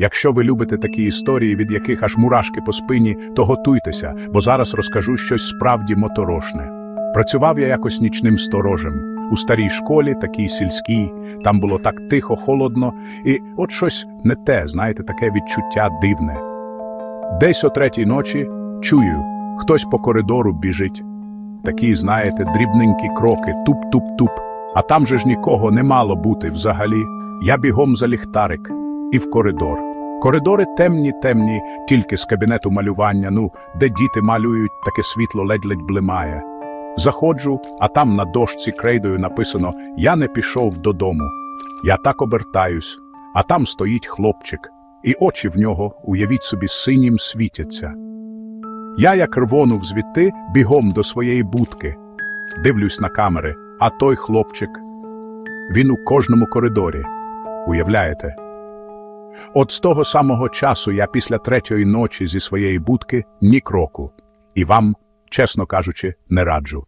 Якщо ви любите такі історії, від яких аж мурашки по спині, то готуйтеся, бо зараз розкажу щось справді моторошне. Працював я якось нічним сторожем у старій школі, такій сільській, там було так тихо, холодно, і от щось не те, знаєте, таке відчуття дивне. Десь о третій ночі чую, хтось по коридору біжить. Такі, знаєте, дрібненькі кроки, туп-туп-туп, а там же ж нікого не мало бути взагалі. Я бігом за ліхтарик і в коридор. Коридори темні, темні, тільки з кабінету малювання, ну, де діти малюють, таке світло ледь-ледь блимає. Заходжу, а там на дошці крейдою написано Я не пішов додому. Я так обертаюсь, а там стоїть хлопчик, і очі в нього, уявіть собі, синім світяться. Я, як рвонув звідти, бігом до своєї будки. Дивлюсь на камери, а той хлопчик. Він у кожному коридорі. Уявляєте? От з того самого часу я після третьої ночі зі своєї будки ні кроку. І вам, чесно кажучи, не раджу.